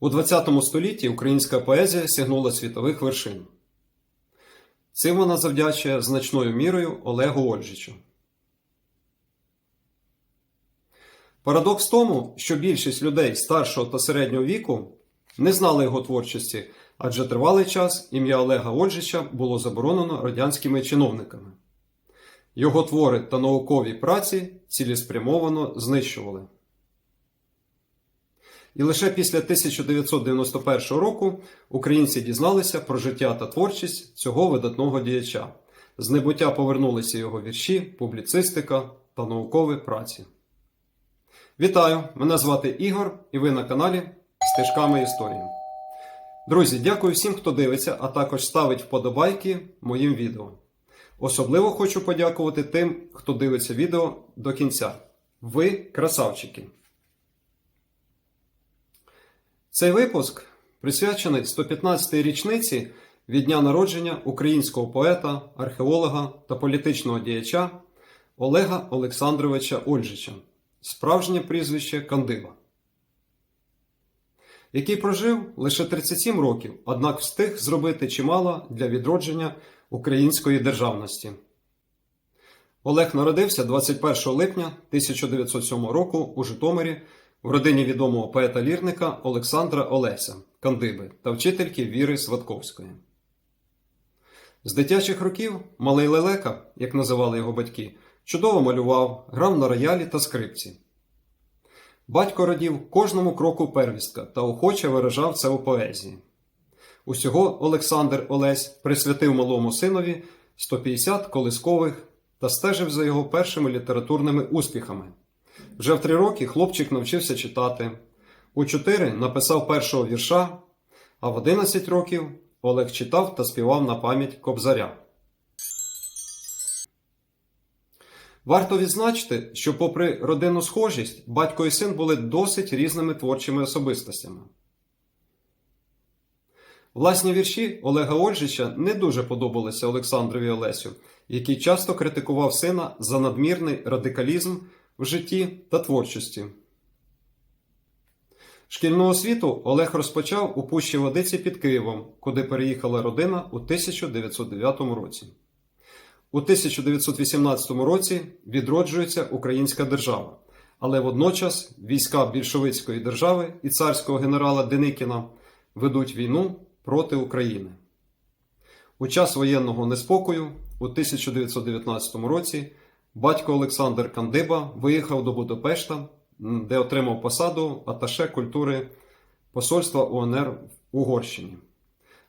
У ХХ столітті українська поезія сягнула світових вершин. Цим вона завдячує значною мірою Олегу Ольжичу. Парадокс в тому, що більшість людей старшого та середнього віку не знали його творчості, адже тривалий час ім'я Олега Ольжича було заборонено радянськими чиновниками. Його твори та наукові праці цілеспрямовано знищували. І лише після 1991 року українці дізналися про життя та творчість цього видатного діяча. З небуття повернулися його вірші, публіцистика та наукові праці. Вітаю! Мене звати Ігор, і ви на каналі Стежками історії. Друзі, дякую всім, хто дивиться, а також ставить вподобайки моїм відео. Особливо хочу подякувати тим, хто дивиться відео до кінця. Ви красавчики! Цей випуск присвячений 115-й річниці від дня народження українського поета, археолога та політичного діяча Олега Олександровича Ольжича, справжнє прізвище Кандиба, який прожив лише 37 років, однак встиг зробити чимало для відродження української державності. Олег народився 21 липня 1907 року у Житомирі в родині відомого поета-лірника Олександра Олеся Кандиби та вчительки Віри Сватковської. З дитячих років малий Лелека, як називали його батьки, чудово малював, грав на роялі та скрипці. Батько радів кожному кроку первістка та охоче виражав це у поезії. Усього Олександр Олесь присвятив малому синові 150 колискових та стежив за його першими літературними успіхами. Вже в три роки хлопчик навчився читати, у чотири написав першого вірша, а в 11 років Олег читав та співав на пам'ять Кобзаря. Варто відзначити, що, попри родинну схожість, батько і син були досить різними творчими особистостями. Власні вірші Олега Ольжича не дуже подобалися Олександрові Олесю, який часто критикував сина за надмірний радикалізм в житті та творчості. Шкільну освіту Олег розпочав у Пущі Водиці під Києвом, куди переїхала родина у 1909 році. У 1918 році відроджується Українська держава, але водночас війська більшовицької держави і царського генерала Деникіна ведуть війну проти України. У час воєнного неспокою у 1919 році батько Олександр Кандиба виїхав до Будапешта, де отримав посаду аташе культури посольства УНР в Угорщині.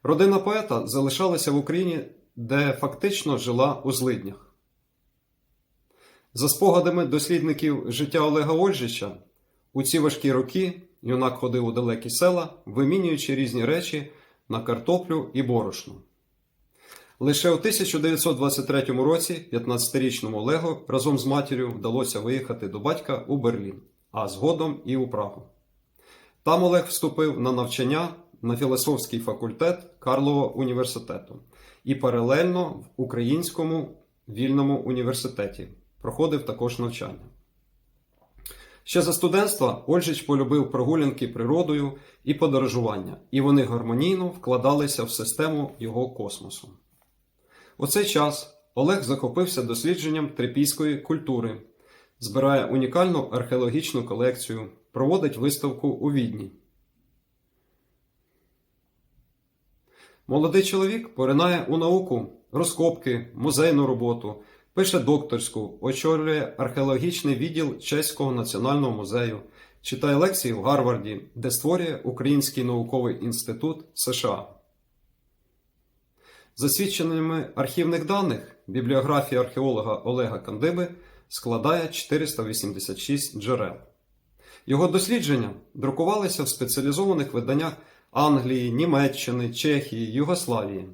Родина поета залишалася в Україні, де фактично жила у злиднях. За спогадами дослідників життя Олега Ольжича, у ці важкі роки юнак ходив у далекі села, вимінюючи різні речі на картоплю і борошно. Лише у 1923 році 15-річному Олегу разом з матір'ю вдалося виїхати до батька у Берлін, а згодом і у Прагу. Там Олег вступив на навчання на філософський факультет Карлова університету і паралельно в Українському вільному університеті проходив також навчання. Ще за студентства Ольжич полюбив прогулянки природою і подорожування, і вони гармонійно вкладалися в систему його космосу. У цей час Олег захопився дослідженням трипійської культури, збирає унікальну археологічну колекцію, проводить виставку у Відні. Молодий чоловік поринає у науку, розкопки, музейну роботу, пише докторську, очолює археологічний відділ Чеського національного музею, читає лекції в Гарварді, де створює Український науковий інститут США. За свідченнями архівних даних, бібліографія археолога Олега Кандиби складає 486 джерел. Його дослідження друкувалися в спеціалізованих виданнях Англії, Німеччини, Чехії, Югославії.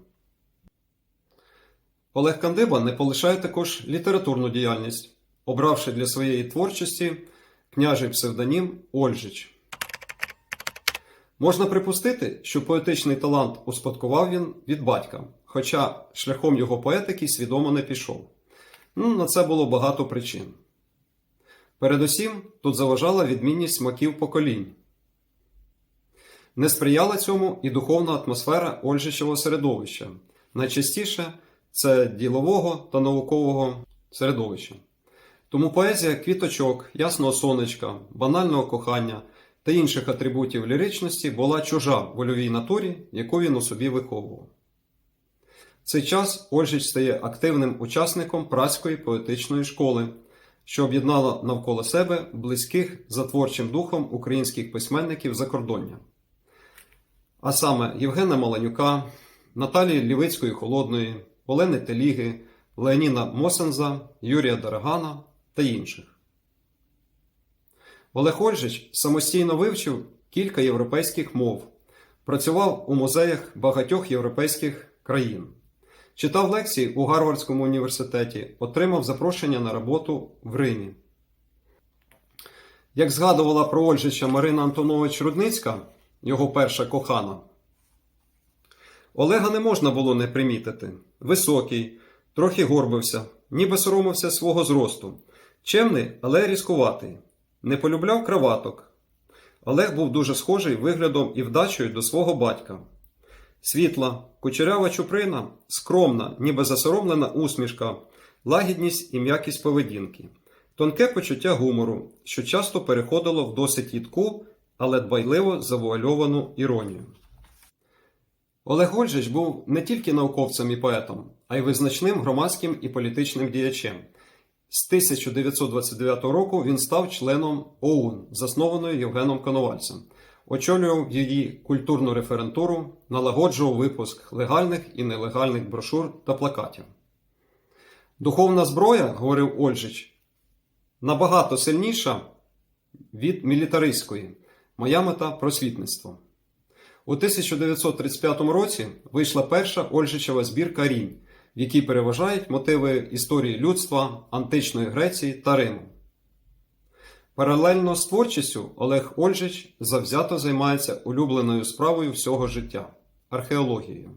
Олег Кандиба не полишає також літературну діяльність, обравши для своєї творчості княжий псевдонім Ольжич. Можна припустити, що поетичний талант успадкував він від батька, хоча шляхом його поетики свідомо не пішов. Ну, На це було багато причин. Передусім, тут заважала відмінність смаків поколінь. Не сприяла цьому і духовна атмосфера Ольжичевого середовища. Найчастіше це ділового та наукового середовища. Тому поезія квіточок, ясного сонечка, банального кохання та інших атрибутів ліричності була чужа вольовій натурі, яку він у собі виховував. Цей час Ольжич стає активним учасником працької поетичної школи, що об'єднала навколо себе близьких за творчим духом українських письменників закордоння. А саме Євгена Маланюка, Наталії Лівицької Холодної, Олени Теліги, Леоніна Мосенза, Юрія Дарагана та інших. Олег Ольжич самостійно вивчив кілька європейських мов, працював у музеях багатьох європейських країн, читав лекції у Гарвардському університеті, отримав запрошення на роботу в Римі. Як згадувала про Ольжича Марина Антонович Рудницька, його перша кохана, Олега не можна було не примітити. Високий, трохи горбився, ніби соромився свого зросту. Чемний, але різкуватий. Не полюбляв краваток. Олег був дуже схожий виглядом і вдачею до свого батька. Світла, кучерява чуприна, скромна, ніби засоромлена усмішка, лагідність і м'якість поведінки, тонке почуття гумору, що часто переходило в досить їдку, але дбайливо завуальовану іронію. Олег Ольжич був не тільки науковцем і поетом, а й визначним громадським і політичним діячем. З 1929 року він став членом ОУН, заснованої Євгеном Коновальцем, очолював її культурну референтуру, налагоджував випуск легальних і нелегальних брошур та плакатів. Духовна зброя, говорив Ольжич, набагато сильніша від мілітаристської. Моя мета просвітництво. У 1935 році вийшла перша Ольжичева збірка Рінь, в якій переважають мотиви історії людства, античної Греції та Риму. Паралельно з творчістю Олег Ольжич завзято займається улюбленою справою всього життя археологією.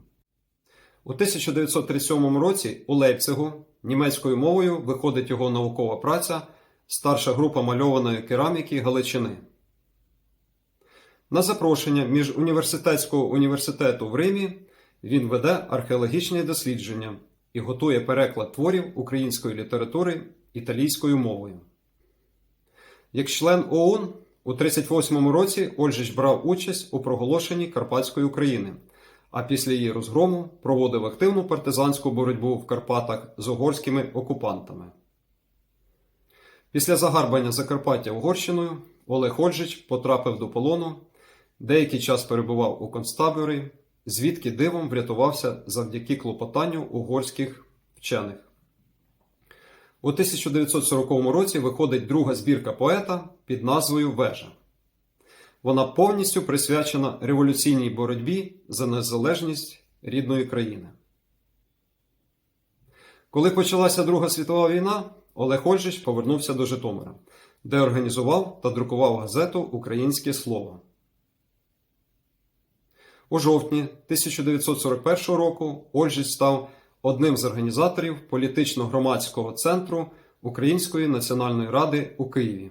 У 1937 році у Лейпцигу німецькою мовою виходить його наукова праця Старша група мальованої кераміки Галичини. На запрошення Міжуніверситетського університету в Римі він веде археологічні дослідження і готує переклад творів української літератури італійською мовою. Як член ОУН у 1938 році Ольжич брав участь у проголошенні Карпатської України, а після її розгрому проводив активну партизанську боротьбу в Карпатах з угорськими окупантами. Після загарбання Закарпаття Угорщиною Олег Ольжич потрапив до полону, деякий час перебував у концтаборі, звідки дивом врятувався завдяки клопотанню угорських вчених. У 1940 році виходить друга збірка поета під назвою Вежа. Вона повністю присвячена революційній боротьбі за незалежність рідної країни. Коли почалася Друга світова війна, Олег Ольжич повернувся до Житомира, де організував та друкував газету Українське Слово. У жовтні 1941 року Ольжич став одним з організаторів політично-громадського центру Української національної ради у Києві.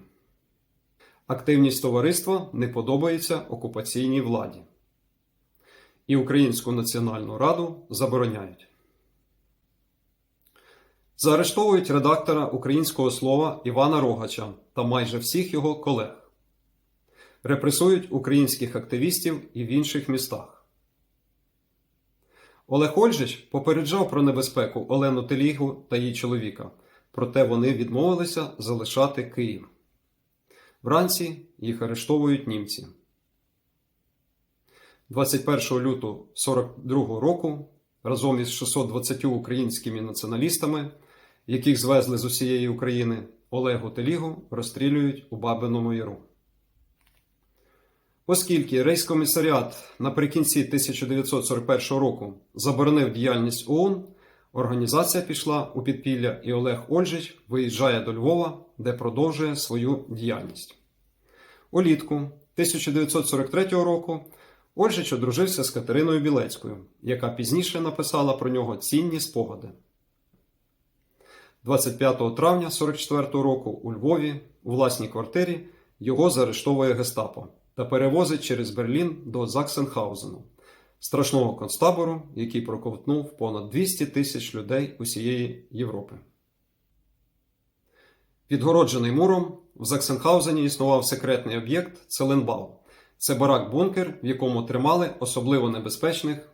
Активність товариства не подобається окупаційній владі. І Українську національну раду забороняють. Заарештовують редактора українського слова Івана Рогача та майже всіх його колег. Репресують українських активістів і в інших містах. Олег Ольжич попереджав про небезпеку Олену Телігу та її чоловіка, проте вони відмовилися залишати Київ. Вранці їх арештовують німці. 21 лютого 1942 року разом із 620 українськими націоналістами, яких звезли з усієї України, Олегу Телігу розстрілюють у Бабиному Яру. Оскільки рейскомісаріат наприкінці 1941 року заборонив діяльність ООН, організація пішла у підпілля і Олег Ольжич виїжджає до Львова, де продовжує свою діяльність. Улітку 1943 року Ольжич одружився з Катериною Білецькою, яка пізніше написала про нього цінні спогади. 25 травня 1944 року у Львові у власній квартирі його заарештовує гестапо та перевозить через Берлін до Заксенхаузену, страшного концтабору, який проковтнув понад 200 тисяч людей усієї Європи. Відгороджений муром, в Заксенхаузені існував секретний об'єкт Целенбау. Це барак-бункер, в якому тримали особливо небезпечних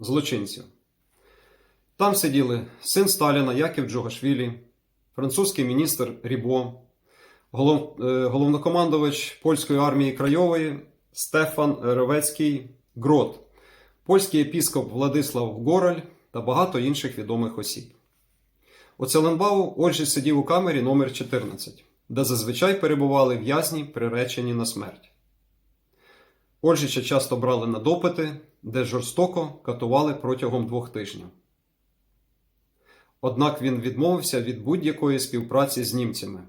злочинців. Там сиділи син Сталіна Яків Джугашвілі, французький міністр Рібо, голов, е, головнокомандувач польської армії Крайової Стефан Ровецький Грот, польський епіскоп Владислав Гораль та багато інших відомих осіб. У Целенбау Ольжі сидів у камері номер 14, де зазвичай перебували в'язні, приречені на смерть. Ольжича часто брали на допити, де жорстоко катували протягом двох тижнів. Однак він відмовився від будь-якої співпраці з німцями.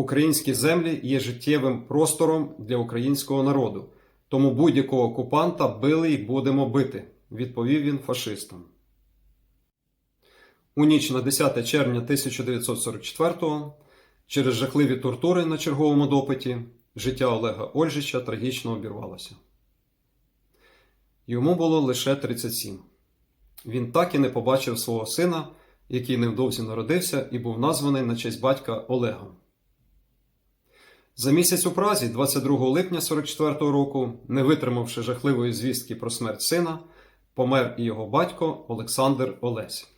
Українські землі є життєвим простором для українського народу, тому будь-якого окупанта били і будемо бити, відповів він фашистам. У ніч на 10 червня 1944-го, через жахливі тортури на черговому допиті, життя Олега Ольжича трагічно обірвалося. Йому було лише 37. Він так і не побачив свого сина, який невдовзі народився і був названий на честь батька Олегом. За місяць у Празі, 22 липня 44-го року, не витримавши жахливої звістки про смерть сина, помер і його батько Олександр Олесь.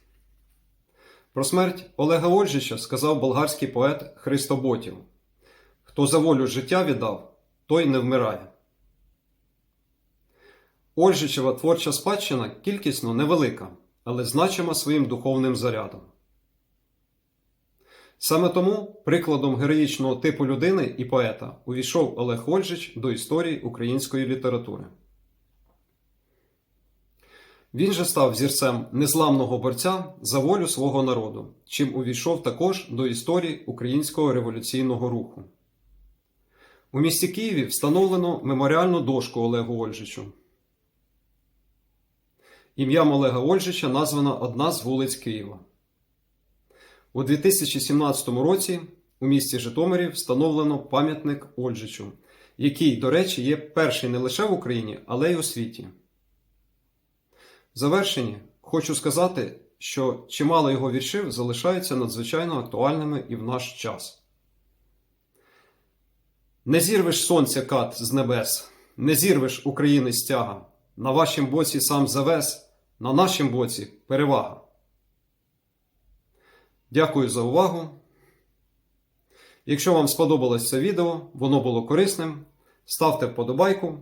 Про смерть Олега Ольжича сказав болгарський поет Христо Ботів: Хто за волю життя віддав, той не вмирає. Ольжичева творча спадщина кількісно невелика, але значима своїм духовним зарядом. Саме тому прикладом героїчного типу людини і поета увійшов Олег Ольжич до історії української літератури. Він же став зірцем незламного борця за волю свого народу, чим увійшов також до історії українського революційного руху. У місті Києві встановлено меморіальну дошку Олегу Ольжичу. Ім'ям Олега Ольжича названа одна з вулиць Києва. У 2017 році у місті Житомирі встановлено пам'ятник Ольжичу, який, до речі, є перший не лише в Україні, але й у світі. В завершенні хочу сказати, що чимало його віршів залишаються надзвичайно актуальними і в наш час. Не зірвеш сонця кат з небес, не зірвеш України стяга. На вашім боці сам завес, на нашім боці перевага. Дякую за увагу. Якщо вам сподобалось це відео, воно було корисним, ставте вподобайку,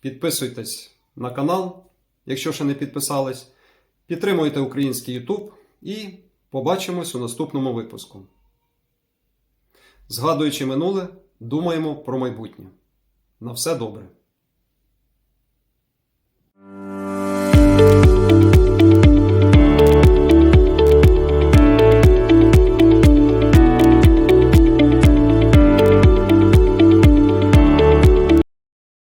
підписуйтесь на канал, якщо ще не підписались, підтримуйте український YouTube і побачимось у наступному випуску. Згадуючи минуле, думаємо про майбутнє. На все добре!